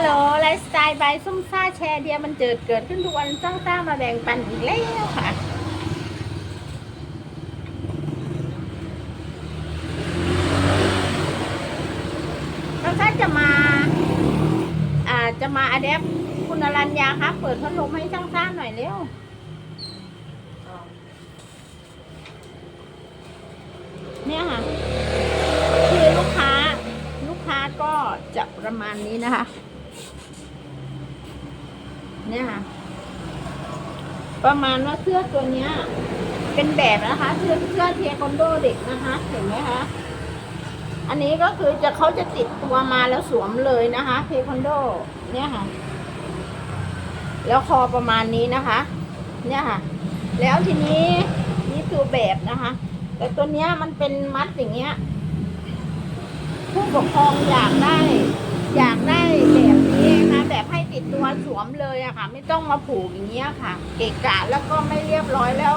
ลโหลไลฟ์สไตล์บายส้มซ่าแชร์เดียมันเจิดเกิดขึ้นทุกวันสร้างซ่ามาแบ่งปันอีกแล้วค่ะแล้วถ้าจะมา อ่าจะมาอ d เดปคุณอรัญญาครับเปิดพัดลมให้ช่างซ่าหน่อยเร็วเนี่ยค่ะคือลูกค้าลูกค้าก็จะประมาณนี้นะคะ เนี่ยค่ะ ประมาณว่าเสื้อตัวเนี้ย เป็นแบบนะคะ เสื้อเสื้อเทียคอนโดเด็กนะคะ เห็นไหมคะ อันนี้ก็คือจะเขาจะติดตัวมาแล้วสวมเลยนะคะ เทควันโด เนี่ยค่ะ แล้วคอประมาณนี้นะคะ เนี่ยค่ะ แล้วทีนี้นี่คือแบบนะคะ แต่ตัวเนี้ยมันเป็นมัดอย่างเงี้ย ผู้ปกครองอยากได้ อยากได้แบบ ติดตัวสวมเลยอะค่ะ ไม่ต้องมาผูกอย่างเงี้ยค่ะ เกะกะแล้วก็ไม่เรียบร้อยแล้ว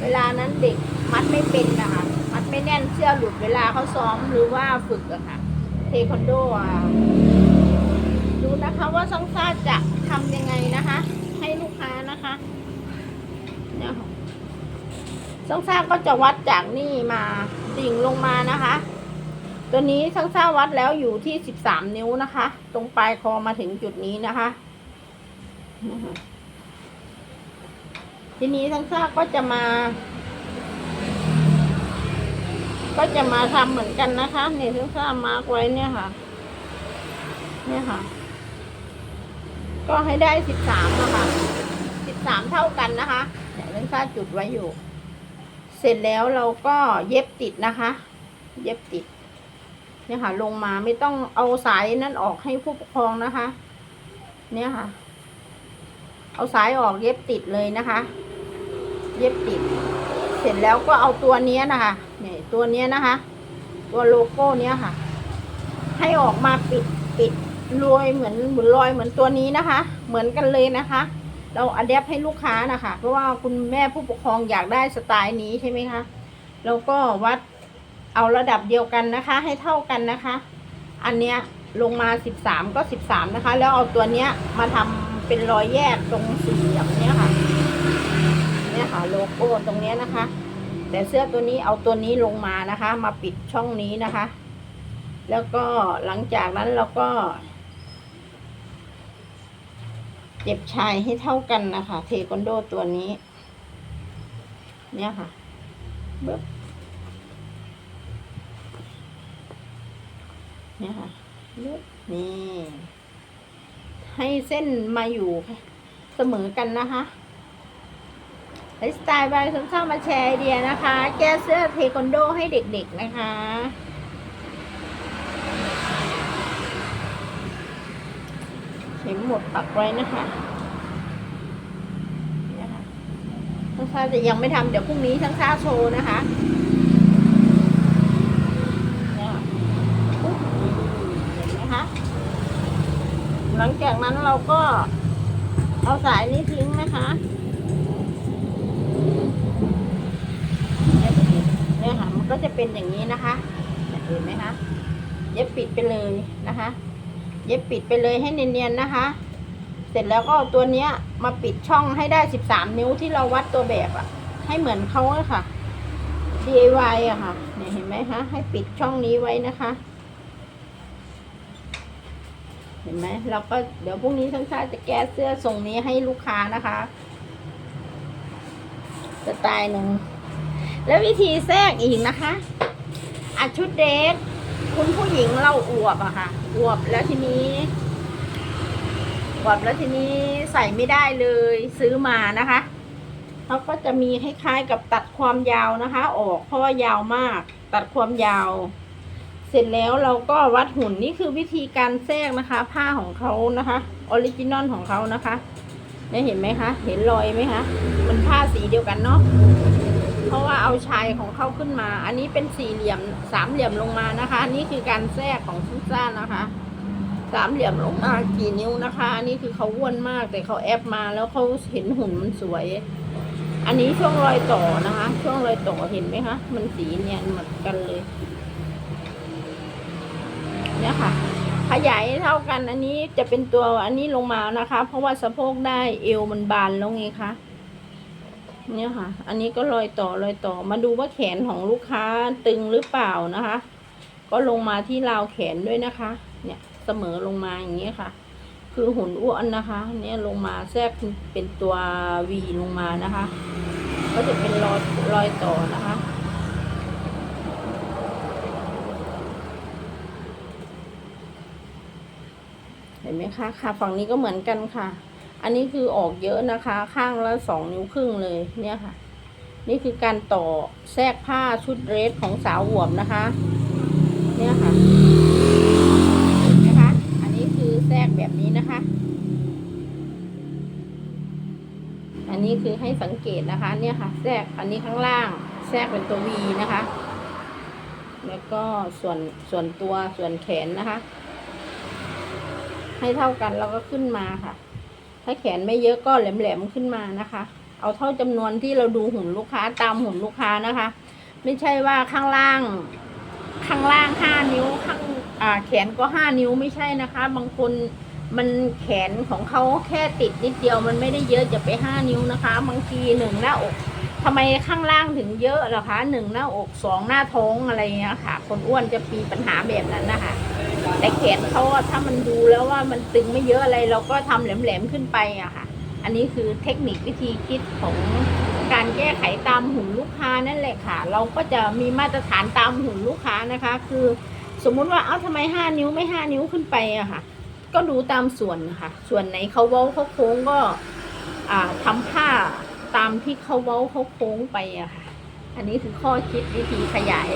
เวลานั้นเด็กมัดไม่เป็นนะคะมัดไม่แน่นเสื้อหลุดเวลาเขาซ้อมหรือว่าฝึกอะค่ะ เทควันโดอะดูนะคะว่าซังซ่าจะทำยังไงนะคะ ให้ลูกค้านะคะเนี่ยค่ะซังซ่าก็จะวัดจากนี่มาดิ่งลงมานะคะ ตัวนี้ซังซ่าวัดแล้วอยู่ที่สิบสามนิ้วนะคะ ตรงปลายคอมาถึงจุดนี้นะคะ ทีนี้ทั้งซ่าก็จะมา ก็จะมาทำเหมือนกันนะคะเนี่ยทั้งซ่ามาร์กไว้เนี่ยค่ะ เนี่ยค่ะ ก็ให้ได้สิบสามนะคะสิบสามเท่ากันนะคะเนี่ยทั้งซ่าจุดไว้อยู่ เสร็จแล้วเราก็เย็บติดนะคะ เย็บติด เนี่ยค่ะ ลงมาไม่ต้องเอาสายนั้นออกให้ผู้ปกครองนะคะ เนี่ยค่ะ เอาสายออกเย็บติดเลยนะคะ เย็บติด เสร็จแล้วก็เอาตัวนี้นะคะเนี่ยตัวนี้นะคะ ตัวโลโก้เนี้ยค่ะ ให้ออกมาปิดปิดรอยเหมือนเหมือนรอยเหมือนตัวนี้นะคะ เหมือนกันเลยนะคะ เราอัดแอปให้ลูกค้านะคะ เพราะว่าคุณแม่ผู้ปกครองอยากได้สไตล์นี้ใช่ไหมคะเราก็วัด เอาระดับเดียวกันนะคะ ให้เท่ากันนะคะ อันเนี้ยลงมาสิบสามก็สิบสามนะคะ แล้วเอาตัวเนี้ยมาทำเป็นรอยแยกตรงสี่เหลี่ยมเนี้ยค่ะ เนี่ยค่ะโลโก้ตรงเนี้ยนะคะ แต่เสื้อตัวนี้เอาตัวนี้ลงมานะคะ มาปิดช่องนี้นะคะ แล้วก็หลังจากนั้นเราก็ เจ็บชายให้เท่ากันนะคะ เทควันโดตัวนี้ เนี่ยค่ะเบ๊บ นี่ยค่ะเบ๊บนี่ ให้เส้นมาอยู่เสมอกันนะคะไลฟ์สไตล์บายสมชอบมาแชร์ไอเดียนะคะ แก้เสื้อเทควันโดให้เด็กๆนะคะ เข็มหมดปักไว้นะคะเนี่ยค่ะทั้งซ่าจะยังไม่ทำเดี๋ยวพรุ่งนี้ทั้งซ่าโชว์นะคะเนี่ยค่ะปุ๊บเห็นไหมคะ หลังจากนั้นเราก็เอาสายนี้ทิ้งนะคะเนี่ยค่ะมันก็จะเป็นอย่างนี้นะคะเห็นไหมคะเย็บปิดไปเลยนะคะ เย็บปิดไปเลยให้เนียนๆนะคะ เสร็จแล้วก็เอาตัวเนี้ยมาปิดช่องให้ได้สิบสามนิ้วที่เราวัดตัวแบบอะให้เหมือนเขาอะค่ะ DIY อะค่ะเนี่ยเห็นไหมคะให้ปิดช่องนี้ไว้นะคะ เห็นไหมเราก็เดี๋ยวพรุ่งนี้ช่างชาติจะแก้เสื้อทรงนี้ให้ลูกค้านะคะสไตล์หนึ่งแล้ววิธีแทรกอีกนะคะอัดชุดเดรสคุณผู้หญิงเราอวบอะค่ะ อวบแล้วทีนี้อวบแล้วทีนี้ใส่ไม่ได้เลยซื้อมานะคะเขาก็จะมีคล้ายๆกับตัดความยาวนะคะ ออกเพราะว่ายาวมาก ตัดความยาว ร็จแล้วเราก็วัดหุ่นนี่คือวิธีการแทรกนะคะ ผ้าของเขานะคะออริจินอลของเขานะคะเนี่ยเห็นไหมคะเห็นรอยไหมคะมันผ้าสีเดียวกันเนาะเพราะว่าเอาชายของเขาขึ้นมา อันนี้เป็นสี่เหลี่ยมสามเหลี่ยมลงมานะคะ นี่คือการแทรกของซุซ่านะคะสามเหลี่ยมลงมากี่นิ้วนะคะ อันนี้คือเขาอ้วนมากแต่เขาแอปมาแล้วเขาเห็นหุ่นมันสวย อันนี้ช่วงรอยต่อนะคะ ช่วงรอยต่อเห็นไหมคะ มันสีเนียนเหมือนกันเลย เนี่ยค่ะใครยายเท่ากันอันนี้จะเป็นตัวอันนี้ลงมานะคะ เพราะว่าสะโพกได้เอวมันบานแล้วไงคะเนี่ยค่ะ อันนี้ก็รอยต่อรอยต่อมาดูว่าแขนของลูกค้าตึงหรือเปล่านะคะ ก็ลงมาที่ราวแขนด้วยนะคะ เนี่ยเสมอลงมาอย่างนี้ยค่ะ คือหุ่นอ้วนนะคะ เนี่ยลงมาแทรกเป็นตัววีลงมานะคะ ก็จะเป็นรอยรอยต่อนะคะ เห็นไหมคะค่ะฝั่งนี้ก็เหมือนกันค่ะ อันนี้คือออกเยอะนะคะ ข้างละสองนิ้วครึ่งเลยเนี่ยค่ะ นี่คือการต่อแทรกผ้าชุดเรสของสาวหวมนะคะ เนี่ยค่ะเห็นไหมคะอันนี้คือแทรกแบบนี้นะคะ อันนี้คือให้สังเกตนะคะ เนี่ยค่ะ แทรกอันนี้ข้างล่าง แทรกเป็นตัววีนะคะ แล้วก็ส่วนส่วนตัวส่วนแขนนะคะ ให้เท่ากันแล้วก็ขึ้นมาค่ะ ถ้าแขนไม่เยอะก็แหลมๆขึ้นมานะคะ เอาเท่าจำนวนที่เราดูหุ่นลูกค้าตามหุ่นลูกค้านะคะ ไม่ใช่ว่าข้างล่าง ข้างล่างห้านิ้วข้างอ่าแขนก็ห้านิ้วไม่ใช่นะคะ บางคนมันแขนของเขาแค่ติดนิดเดียวมันไม่ได้เยอะจะไปห้านิ้วนะคะ บางทีหนึ่งหน้าอกทำไมข้างล่างถึงเยอะเหรอคะหนึ่งหน้าอกสองหน้าท้องอะไรอย่างเงี้ยค่ะ คนอ้วนจะมีปัญหาแบบนั้นนะคะ แต่แขนเขาอะถ้ามันดูแล้วว่ามันตึงไม่เยอะอะไรเราก็ทำแหลมๆขึ้นไปอะค่ะ อันนี้คือเทคนิควิธีคิดของการแก้ไขตามหุ่นลูกค้านั่นแหละค่ะ เราก็จะมีมาตรฐานตามหุ่นลูกค้านะคะ คือสมมุติว่าเอ้าทำไมห้านิ้วไม่ห้านิ้วขึ้นไปอะค่ะ ก็ดูตามส่วนค่ะ ส่วนไหนเขาเว้าเขาโค้งก็อ่าทำผ้าตามที่เขาเว้าเขาโค้งไปอะค่ะ อันนี้คือข้อคิดวิธีขยาย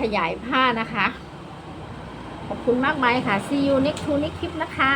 ขยายผ้านะคะ ขอบคุณมากมายค่ะ see you next to next คลิปนะคะ